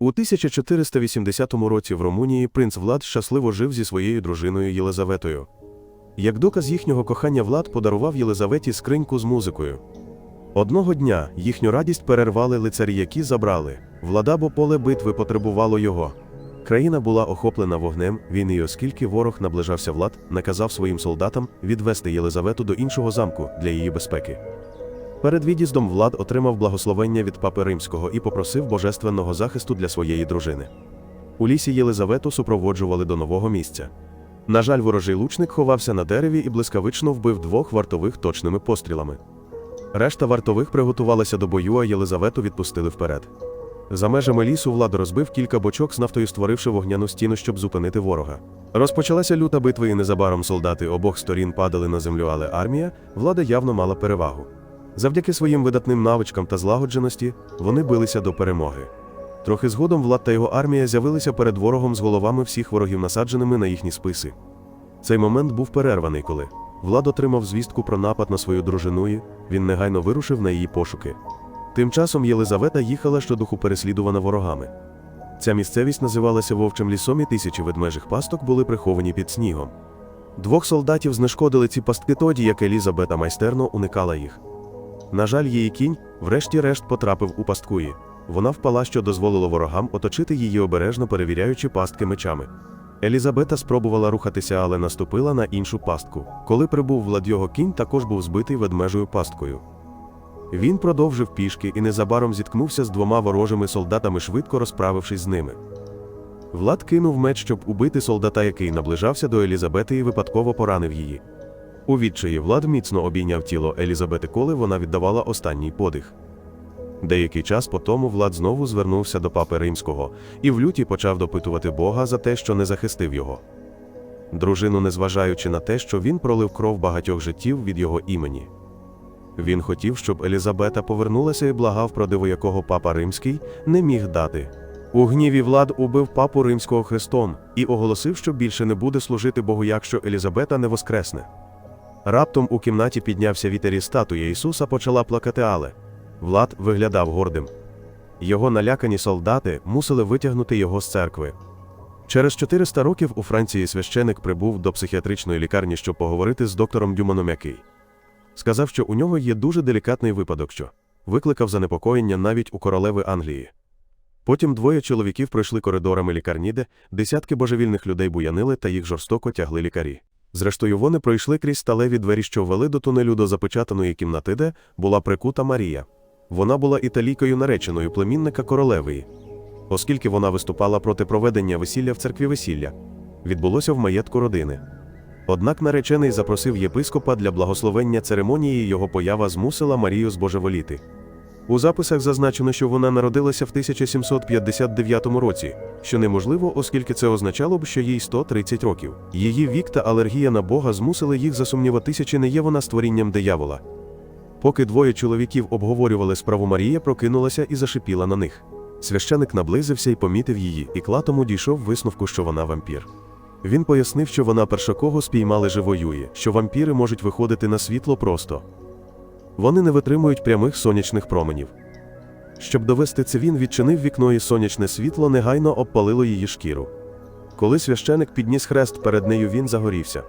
У 1480 році в Румунії принц Влад щасливо жив зі своєю дружиною Єлизаветою. Як доказ їхнього кохання Влад подарував Єлизаветі скриньку з музикою. Одного дня їхню радість перервали лицарі, які забрали. Влада, бо поле битви потребувало його. Країна була охоплена вогнем війни, і оскільки ворог наближався Влад, наказав своїм солдатам відвести Єлизавету до іншого замку для її безпеки. Перед від'їздом Влад отримав благословення від папи римського і попросив божественного захисту для своєї дружини. У лісі Єлизавету супроводжували до нового місця. На жаль, ворожий лучник ховався на дереві і блискавично вбив двох вартових точними пострілами. Решта вартових приготувалася до бою, а Єлизавету відпустили вперед. За межами лісу Влад розбив кілька бочок з нафтою, створивши вогняну стіну, щоб зупинити ворога. Розпочалася люта битва, і незабаром солдати обох сторін падали на землю, але армія влада явно мала перевагу. Завдяки своїм видатним навичкам та злагодженості вони билися до перемоги. Трохи згодом Влад та його армія з'явилися перед ворогом з головами всіх ворогів, насадженими на їхні списи. Цей момент був перерваний, коли Влад отримав звістку про напад на свою дружину, і він негайно вирушив на її пошуки. Тим часом Єлизавета їхала щодуху переслідувана ворогами. Ця місцевість називалася Вовчим лісом, і тисячі ведмежих пасток були приховані під снігом. Двох солдатів знешкодили ці пастки тоді, як Елізабета майстерно уникала їх. На жаль, її кінь, врешті-решт, потрапив у пасткуї. Вона впала, що дозволило ворогам оточити її обережно перевіряючи пастки мечами. Елізабета спробувала рухатися, але наступила на іншу пастку. Коли прибув влад його кінь, також був збитий ведмежою пасткою. Він продовжив пішки і незабаром зіткнувся з двома ворожими солдатами, швидко розправившись з ними. Влад кинув меч, щоб убити солдата, який наближався до Елізабети і випадково поранив її. У відчаї Влад міцно обійняв тіло Елізабети, коли вона віддавала останній подих. Деякий час по тому Влад знову звернувся до папи римського і в люті почав допитувати Бога за те, що не захистив його. Дружину, незважаючи на те, що він пролив кров багатьох життів від його імені. Він хотів, щоб Елізабета повернулася і благав про диво, якого папа римський не міг дати. У гніві Влад убив папу римського хрестом і оголосив, що більше не буде служити Богу, якщо Елізабета не воскресне. Раптом у кімнаті піднявся вітер і статуя Ісуса почала плакати, але Влад виглядав гордим. Його налякані солдати мусили витягнути його з церкви. Через 400 років у Франції священик прибув до психіатричної лікарні, щоб поговорити з доктором Дюманом, який сказав, що у нього є дуже делікатний випадок, що викликав занепокоєння навіть у королеви Англії. Потім двоє чоловіків пройшли коридорами лікарні, де десятки божевільних людей буянили та їх жорстоко тягли лікарі. Зрештою, вони пройшли крізь сталеві двері, що вели до тунелю до запечатаної кімнати, де була прикута Марія. Вона була італійкою нареченою племінника королеви. Оскільки вона виступала проти проведення весілля в церкві весілля, відбулося в маєтку родини. Однак наречений запросив єпископа для благословення церемонії, його поява змусила Марію збожеволіти. У записах зазначено, що вона народилася в 1759 році, що неможливо, оскільки це означало б, що їй 130 років. Її вік та алергія на Бога змусили їх засумніватися, чи не є вона створінням диявола. Поки двоє чоловіків обговорювали справу Марія, прокинулася і зашипіла на них. Священик наблизився і помітив її, і клатому дійшов висновку, що вона вампір. Він пояснив, що вона першокого спіймали живоює, що вампіри можуть виходити на світло просто. Вони не витримують прямих сонячних променів. Щоб довести це, він відчинив вікно і сонячне світло негайно обпалило її шкіру. Коли священик підніс хрест перед нею, він загорівся.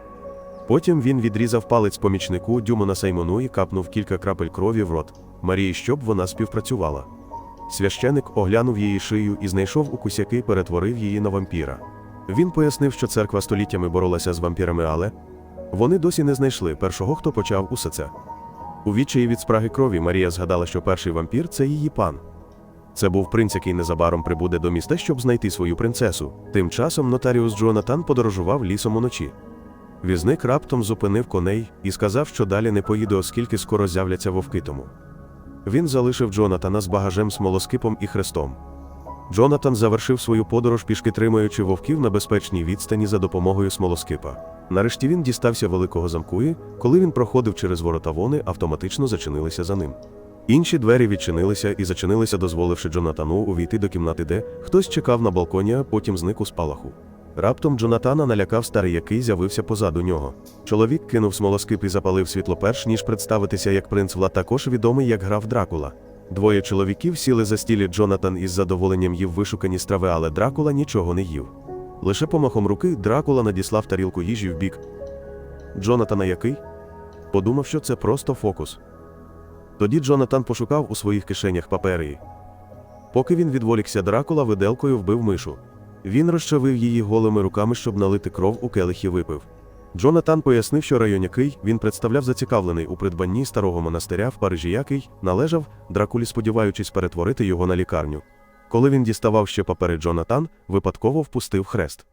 Потім він відрізав палець помічнику Дюмона Саймону і капнув кілька крапель крові в рот Марії, щоб вона співпрацювала. Священик оглянув її шию і знайшов у кусяки, перетворив її на вампіра. Він пояснив, що церква століттями боролася з вампірами, але вони досі не знайшли першого, хто почав усе це. У відчаї від спраги крові Марія згадала, що перший вампір це її пан. Це був принц, який незабаром прибуде до міста, щоб знайти свою принцесу. Тим часом нотаріус Джонатан подорожував лісом уночі. Візник раптом зупинив коней і сказав, що далі не поїде, оскільки скоро з'являться вовки тому. Він залишив Джонатана з багажем, смолоскипом і хрестом. Джонатан завершив свою подорож, пішки тримаючи вовків на безпечній відстані за допомогою смолоскипа. Нарешті він дістався великого замку, і, коли він проходив через ворота вони, автоматично зачинилися за ним. Інші двері відчинилися і зачинилися, дозволивши Джонатану увійти до кімнати, де хтось чекав на балконі, а потім зник у спалаху. Раптом Джонатана налякав старий, який з'явився позаду нього. Чоловік кинув смолоскип і запалив світло перш ніж представитися як принц Влад, також відомий як граф Дракула. Двоє чоловіків сіли за стілі Джонатан із задоволенням їв вишукані страви, але Дракула нічого не їв. Лише помахом руки Дракула надіслав тарілку їжі в бік. Джонатана який? Подумав, що це просто фокус. Тоді Джонатан пошукав у своїх кишенях папери. Поки він відволікся, Дракула виделкою вбив мишу. Він розчавив її голими руками, щоб налити кров у келих і випив. Джонатан пояснив, що район який він представляв зацікавлений у придбанні старого монастиря в Парижі, який належав Дракулі, сподіваючись перетворити його на лікарню. Коли він діставав ще папери Джонатан, випадково впустив хрест.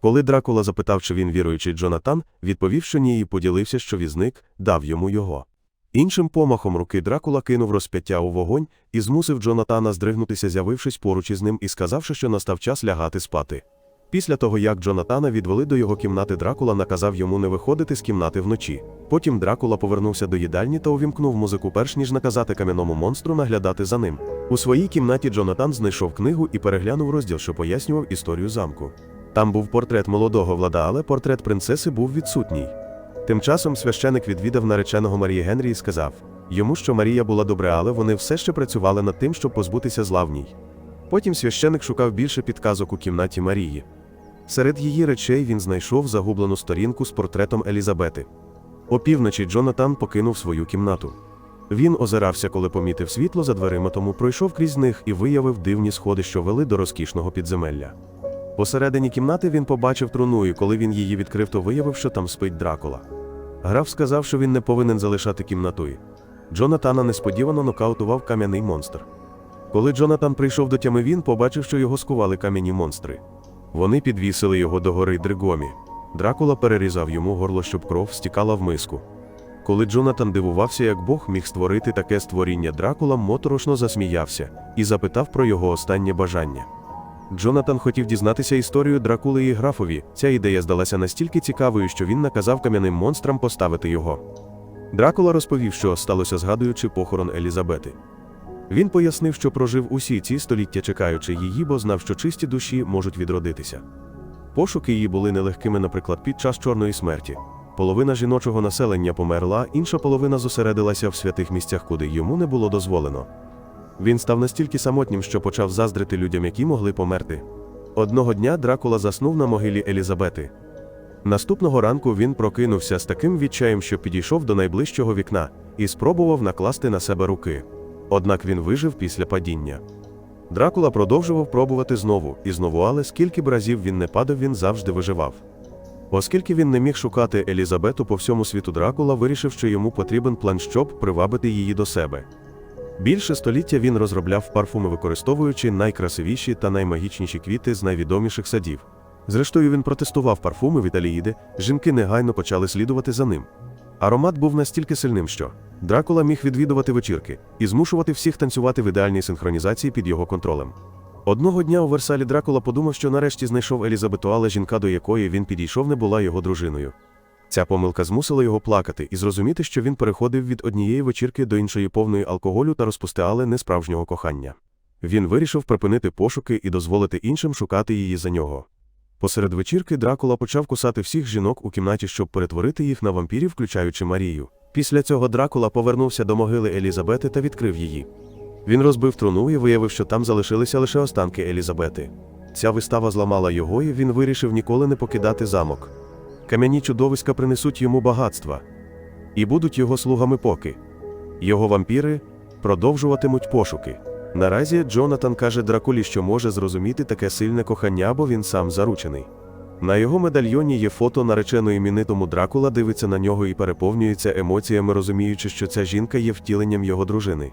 Коли Дракула запитав, чи він віруючий Джонатан, відповів, що ні, і поділився, що візник дав йому його. Іншим помахом руки Дракула кинув розп'яття у вогонь і змусив Джонатана здригнутися, з'явившись поруч із ним і сказавши, що настав час лягати спати. Після того, як Джонатана відвели до його кімнати, Дракула наказав йому не виходити з кімнати вночі. Потім Дракула повернувся до їдальні та увімкнув музику, перш ніж наказати кам'яному монстру наглядати за ним. У своїй кімнаті Джонатан знайшов книгу і переглянув розділ, що пояснював історію замку. Там був портрет молодого влада, але портрет принцеси був відсутній. Тим часом священик відвідав нареченого Марії Генрі і сказав йому, що Марія була добре, але вони все ще працювали над тим, щоб позбутися зла в ній. Потім священик шукав більше підказок у кімнаті Марії. Серед її речей він знайшов загублену сторінку з портретом Елізабети. Опівночі Джонатан покинув свою кімнату. Він озирався, коли помітив світло за дверима, тому пройшов крізь них і виявив дивні сходи, що вели до розкішного підземелля. Посередині кімнати він побачив труну, і коли він її відкрив, то виявив, що там спить Дракула. Граф сказав, що він не повинен залишати кімнату. Джонатана несподівано нокаутував кам'яний монстр. Коли Джонатан прийшов до тями, він побачив, що його скували кам'яні монстри. Вони підвісили його до гори Дригомі. Дракула перерізав йому горло, щоб кров стікала в миску. Коли Джонатан дивувався, як Бог міг створити таке створіння, Дракула моторошно засміявся і запитав про його останнє бажання. Джонатан хотів дізнатися історію Дракули і графові. Ця ідея здалася настільки цікавою, що він наказав кам'яним монстрам поставити його. Дракула розповів, що сталося, згадуючи похорон Елізабети. Він пояснив, що прожив усі ці століття, чекаючи її, бо знав, що чисті душі можуть відродитися. Пошуки її були нелегкими, наприклад, під час чорної смерті. Половина жіночого населення померла, інша половина зосередилася в святих місцях, куди йому не було дозволено. Він став настільки самотнім, що почав заздрити людям, які могли померти. Одного дня Дракула заснув на могилі Елізабети. Наступного ранку він прокинувся з таким відчаєм, що підійшов до найближчого вікна і спробував накласти на себе руки. Однак він вижив після падіння. Дракула продовжував пробувати знову і знову, але скільки б разів він не падав, він завжди виживав. Оскільки він не міг шукати Елізабету по всьому світу, Дракула вирішив, що йому потрібен план, щоб привабити її до себе. Більше століття він розробляв парфуми, використовуючи найкрасивіші та наймагічніші квіти з найвідоміших садів. Зрештою, він протестував парфуми від Аліїди, жінки негайно почали слідувати за ним. Аромат був настільки сильним, що Дракула міг відвідувати вечірки і змушувати всіх танцювати в ідеальній синхронізації під його контролем. Одного дня у Версалі Дракула подумав, що нарешті знайшов Елізабету, але жінка, до якої він підійшов, не була його дружиною. Ця помилка змусила його плакати і зрозуміти, що він переходив від однієї вечірки до іншої повної алкоголю та розпусти, але не кохання. Він вирішив припинити пошуки і дозволити іншим шукати її за нього. Посеред вечірки Дракула почав кусати всіх жінок у кімнаті, щоб перетворити їх на вампірів, включаючи Марію. Після цього Дракула повернувся до могили Елізабети та відкрив її. Він розбив труну і виявив, що там залишилися лише останки Елізабети. Ця вистава зламала його, і він вирішив ніколи не покидати замок. Кам'яні чудовиська принесуть йому багатства і будуть його слугами поки. Його вампіри продовжуватимуть пошуки. Наразі Джонатан каже Дракулі, що може зрозуміти таке сильне кохання, бо він сам заручений. На його медальйоні є фото нареченої іменитому Дракула дивиться на нього і переповнюється емоціями, розуміючи, що ця жінка є втіленням його дружини.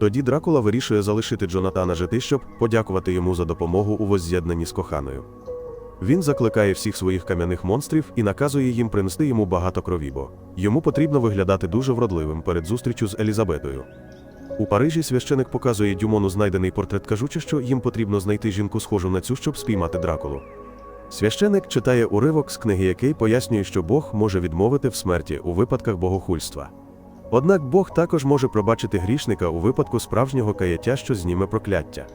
Тоді Дракула вирішує залишити Джонатана жити, щоб подякувати йому за допомогу у возз'єднанні з коханою. Він закликає всіх своїх кам'яних монстрів і наказує їм принести йому багато крові, бо йому потрібно виглядати дуже вродливим перед зустрічю з Елізабетою. У Парижі священик показує Дюмону знайдений портрет, кажучи, що їм потрібно знайти жінку схожу на цю, щоб спіймати Дракулу. Священик читає уривок з книги, який пояснює, що Бог може відмовити в смерті у випадках богохульства. Однак Бог також може пробачити грішника у випадку справжнього каяття, що зніме прокляття.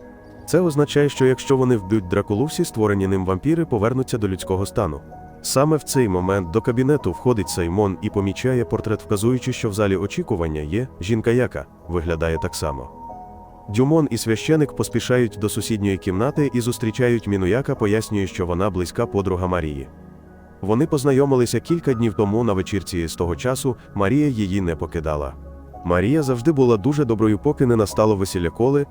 Це означає, що якщо вони вб'ють дракулу, всі створені ним вампіри повернуться до людського стану. Саме в цей момент до кабінету входить Саймон і помічає портрет, вказуючи, що в залі очікування є жінка, яка виглядає так само. Дюмон і священик поспішають до сусідньої кімнати і зустрічають Міну, яка пояснює, що вона близька подруга Марії. Вони познайомилися кілька днів тому на вечірці, і з того часу Марія її не покидала. Марія завжди була дуже доброю, поки не настало весілля коли.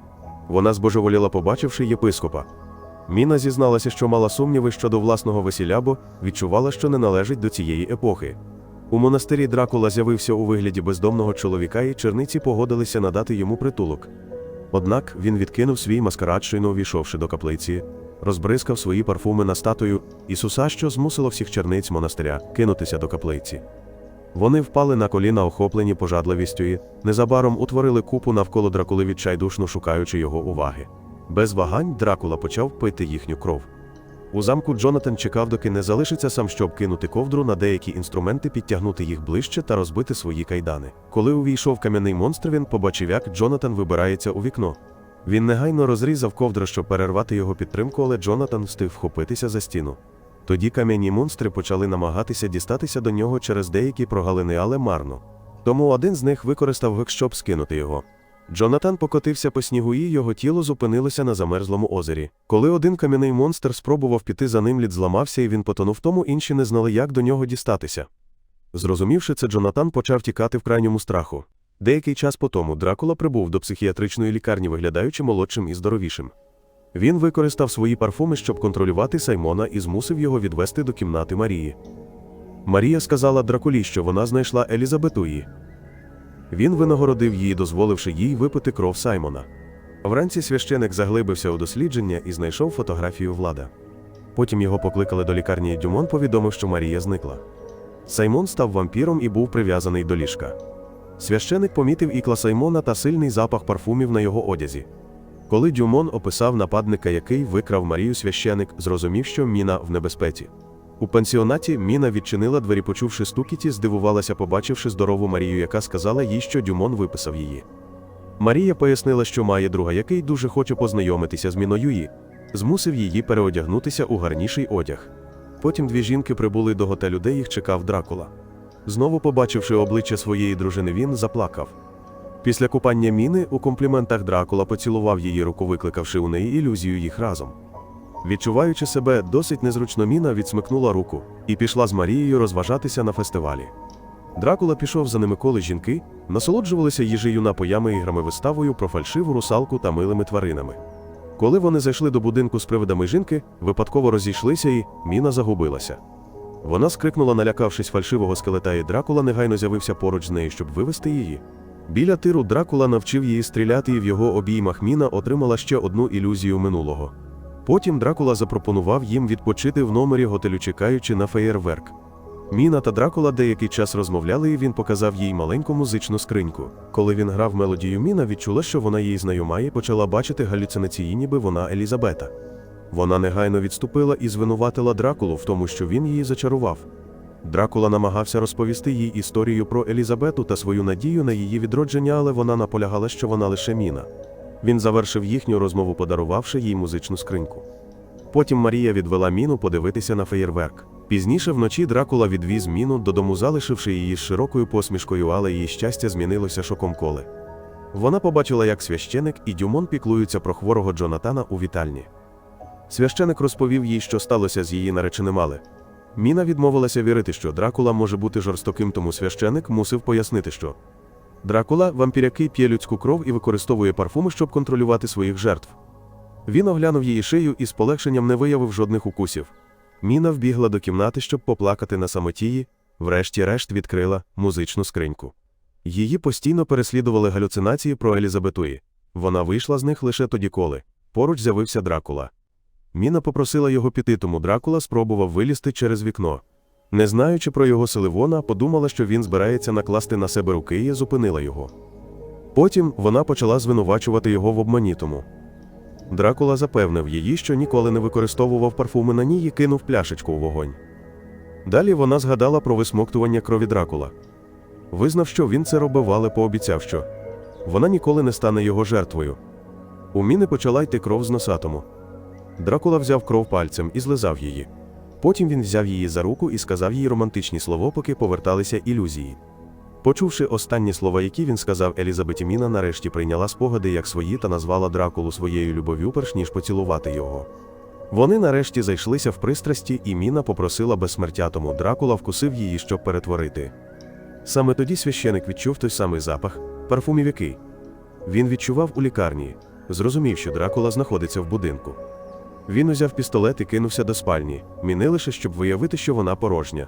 Вона збожеволіла, побачивши єпископа. Міна зізналася, що мала сумніви щодо власного весілля, бо відчувала, що не належить до цієї епохи. У монастирі Дракула з'явився у вигляді бездомного чоловіка, і черниці погодилися надати йому притулок. Однак він відкинув свій маскарад, щойно увійшовши до каплиці, розбризкав свої парфуми на статую Ісуса, що змусило всіх черниць монастиря кинутися до каплиці. Вони впали на коліна, охоплені пожадливістю, і незабаром утворили купу навколо Дракули відчайдушно шукаючи його уваги. Без вагань Дракула почав пити їхню кров. У замку Джонатан чекав, доки не залишиться сам, щоб кинути ковдру на деякі інструменти, підтягнути їх ближче та розбити свої кайдани. Коли увійшов кам'яний монстр, він побачив, як Джонатан вибирається у вікно. Він негайно розрізав ковдру, щоб перервати його підтримку, але Джонатан встиг вхопитися за стіну. Тоді кам'яні монстри почали намагатися дістатися до нього через деякі прогалини, але марно. Тому один з них використав гек, щоб скинути його. Джонатан покотився по снігу, і його тіло зупинилося на замерзлому озері. Коли один кам'яний монстр спробував піти за ним, лід зламався і він потонув, тому інші не знали, як до нього дістатися. Зрозумівши це, Джонатан почав тікати в крайньому страху. Деякий час по тому Дракула прибув до психіатричної лікарні, виглядаючи молодшим і здоровішим. Він використав свої парфуми, щоб контролювати Саймона і змусив його відвести до кімнати Марії. Марія сказала Дракулі, що вона знайшла Елізабетуї. Він винагородив її, дозволивши їй випити кров Саймона. Вранці священик заглибився у дослідження і знайшов фотографію влада. Потім його покликали до лікарні, і Дюмон повідомив, що Марія зникла. Саймон став вампіром і був прив'язаний до ліжка. Священик помітив ікла Саймона та сильний запах парфумів на його одязі. Коли Дюмон описав нападника, який викрав Марію священик, зрозумів, що міна в небезпеці. У пансіонаті Міна відчинила двері, почувши стукіті, здивувалася, побачивши здорову Марію, яка сказала їй, що Дюмон виписав її. Марія пояснила, що має друга, який дуже хоче познайомитися з Міною змусив її переодягнутися у гарніший одяг. Потім дві жінки прибули до готелю, де їх чекав Дракула. Знову побачивши обличчя своєї дружини, він заплакав. Після купання міни у компліментах Дракула поцілував її руку, викликавши у неї ілюзію їх разом. Відчуваючи себе досить незручно, міна відсмикнула руку і пішла з Марією розважатися на фестивалі. Дракула пішов за ними, коли жінки насолоджувалися їжею напоями, іграми, виставою про фальшиву русалку та милими тваринами. Коли вони зайшли до будинку з привидами жінки, випадково розійшлися і міна загубилася. Вона скрикнула, налякавшись фальшивого скелета, і Дракула негайно з'явився поруч з нею, щоб вивести її. Біля тиру Дракула навчив її стріляти, і в його обіймах міна отримала ще одну ілюзію минулого. Потім Дракула запропонував їм відпочити в номері готелю, чекаючи на феєрверк. Міна та Дракула деякий час розмовляли, і він показав їй маленьку музичну скриньку. Коли він грав мелодію, Міна відчула, що вона їй знайома, і почала бачити галюцинації, ніби вона Елізабета. Вона негайно відступила і звинуватила Дракулу в тому, що він її зачарував. Дракула намагався розповісти їй історію про Елізабету та свою надію на її відродження, але вона наполягала, що вона лише міна. Він завершив їхню розмову, подарувавши їй музичну скриньку. Потім Марія відвела міну подивитися на феєрверк. Пізніше вночі Дракула відвіз міну додому, залишивши її з широкою посмішкою, але її щастя змінилося шоком коли. Вона побачила, як священик і Дюмон піклуються про хворого Джонатана у вітальні. Священик розповів їй, що сталося з її нареченим Але. Міна відмовилася вірити, що Дракула може бути жорстоким, тому священик мусив пояснити, що Дракула вампіряки п'є людську кров і використовує парфуми, щоб контролювати своїх жертв. Він оглянув її шию і з полегшенням не виявив жодних укусів. Міна вбігла до кімнати, щоб поплакати на самотії, врешті-решт відкрила музичну скриньку. Її постійно переслідували галюцинації про Елізабетуї. Вона вийшла з них лише тоді, коли поруч з'явився Дракула. Міна попросила його піти, тому Дракула спробував вилізти через вікно. Не знаючи про його сили, вона подумала, що він збирається накласти на себе руки і зупинила його. Потім вона почала звинувачувати його в обмані тому. Дракула запевнив її, що ніколи не використовував парфуми на ній і кинув пляшечку у вогонь. Далі вона згадала про висмоктування крові Дракула. Визнав, що він це робив, але пообіцяв, що вона ніколи не стане його жертвою. У міни почала йти кров з носатому. Дракула взяв кров пальцем і злизав її. Потім він взяв її за руку і сказав їй романтичні слова, поки поверталися ілюзії. Почувши останні слова, які він сказав, Елізабеті Міна нарешті прийняла спогади як свої та назвала Дракулу своєю любов'ю, перш ніж поцілувати його. Вони нарешті зайшлися в пристрасті, і Міна попросила безсмертя, тому Дракула вкусив її, щоб перетворити. Саме тоді священик відчув той самий запах, парфумів який. Він відчував у лікарні, зрозумів, що Дракула знаходиться в будинку. Він узяв пістолет і кинувся до спальні, міни лише, щоб виявити, що вона порожня.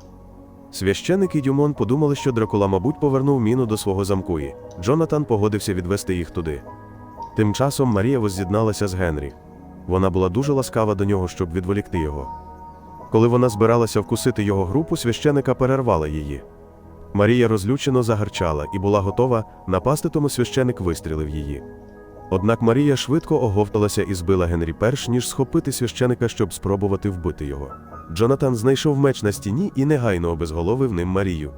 Священик і Дюмон подумали, що Дракула, мабуть, повернув міну до свого замку, і Джонатан погодився відвести їх туди. Тим часом Марія возз'єдналася з Генрі. Вона була дуже ласкава до нього, щоб відволікти його. Коли вона збиралася вкусити його групу, священика перервала її. Марія розлючено загарчала і була готова напасти, тому священик вистрілив її. Однак Марія швидко оговталася і збила Генрі перш ніж схопити священика, щоб спробувати вбити його. Джонатан знайшов меч на стіні і негайно обезголовив ним Марію.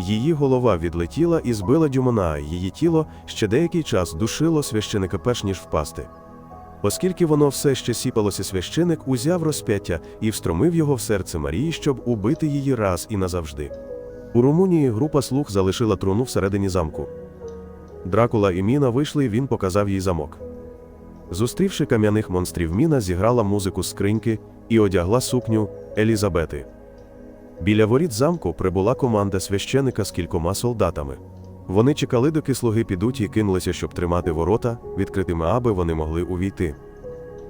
Її голова відлетіла і збила Дюмона, а її тіло ще деякий час душило священика перш ніж впасти. Оскільки воно все ще сіпалося, священик узяв розп'яття і встромив його в серце Марії, щоб убити її раз і назавжди. У Румунії група слуг залишила труну всередині замку. Дракула і Міна вийшли, він показав їй замок. Зустрівши кам'яних монстрів, Міна зіграла музику з скриньки і одягла сукню Елізабети. Біля воріт замку прибула команда священика з кількома солдатами. Вони чекали, доки слуги підуть і кинулися, щоб тримати ворота відкритими, аби вони могли увійти.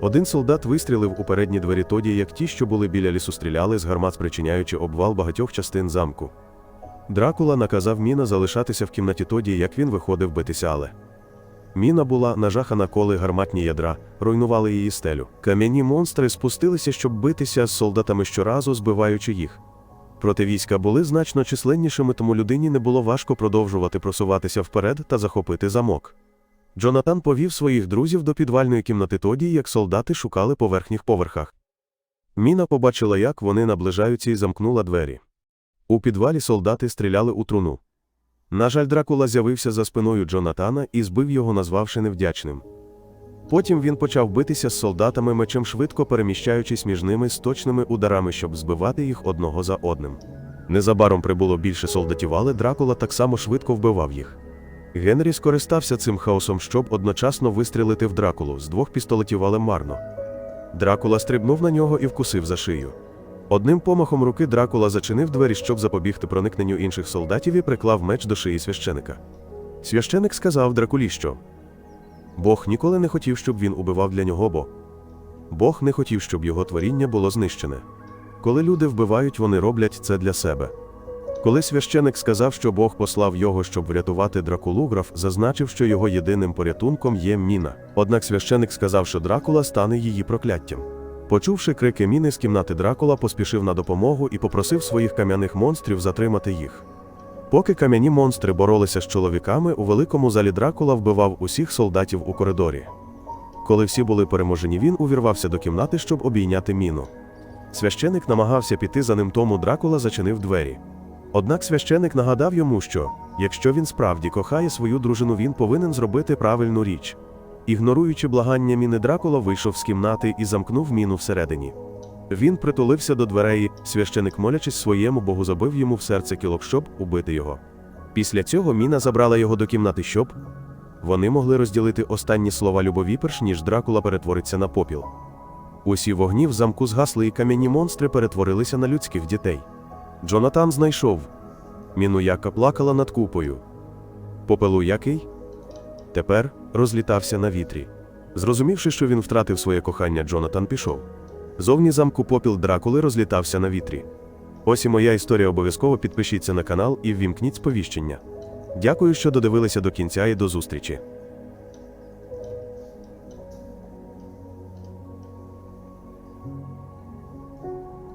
Один солдат вистрілив у передні двері тоді, як ті, що були біля лісу, стріляли з гармат, спричиняючи обвал багатьох частин замку. Дракула наказав Міна залишатися в кімнаті тоді, як він виходив битися, але. Міна була нажахана, коли гарматні ядра руйнували її стелю. Кам'яні монстри спустилися, щоб битися з солдатами щоразу, збиваючи їх. Проте війська були значно численнішими, тому людині не було важко продовжувати просуватися вперед та захопити замок. Джонатан повів своїх друзів до підвальної кімнати тоді, як солдати шукали по верхніх поверхах. Міна побачила, як вони наближаються і замкнула двері. У підвалі солдати стріляли у труну. На жаль, Дракула з'явився за спиною Джонатана і збив його, назвавши невдячним. Потім він почав битися з солдатами мечем швидко переміщаючись між ними з точними ударами, щоб збивати їх одного за одним. Незабаром прибуло більше солдатів, але Дракула так само швидко вбивав їх. Генрі скористався цим хаосом, щоб одночасно вистрілити в Дракулу з двох пістолетів, але марно. Дракула стрибнув на нього і вкусив за шию. Одним помахом руки Дракула зачинив двері, щоб запобігти проникненню інших солдатів і приклав меч до шиї священика. Священик сказав Дракулі, що Бог ніколи не хотів, щоб він убивав для нього, бо Бог не хотів, щоб його творіння було знищене. Коли люди вбивають, вони роблять це для себе. Коли священик сказав, що Бог послав його, щоб врятувати Дракулу, граф зазначив, що його єдиним порятунком є міна. Однак священик сказав, що Дракула стане її прокляттям. Почувши крики міни з кімнати Дракула, поспішив на допомогу і попросив своїх кам'яних монстрів затримати їх. Поки кам'яні монстри боролися з чоловіками, у великому залі Дракула вбивав усіх солдатів у коридорі. Коли всі були переможені, він увірвався до кімнати, щоб обійняти міну. Священик намагався піти за ним, тому Дракула зачинив двері. Однак священик нагадав йому, що якщо він справді кохає свою дружину, він повинен зробити правильну річ. Ігноруючи благання міни Дракула, вийшов з кімнати і замкнув міну всередині. Він притулився до дверей, священик, молячись своєму богу, забив йому в серце кілок, щоб убити його. Після цього міна забрала його до кімнати, щоб вони могли розділити останні слова любові, перш ніж Дракула перетвориться на попіл. Усі вогні в замку згасли, і кам'яні монстри перетворилися на людських дітей. Джонатан знайшов міну, яка плакала над купою. Попелу який тепер розлітався на вітрі. Зрозумівши, що він втратив своє кохання, Джонатан пішов. Зовні замку попіл Дракули розлітався на вітрі. Ось і моя історія. Обов'язково підпишіться на канал і ввімкніть сповіщення. Дякую, що додивилися до кінця і до зустрічі.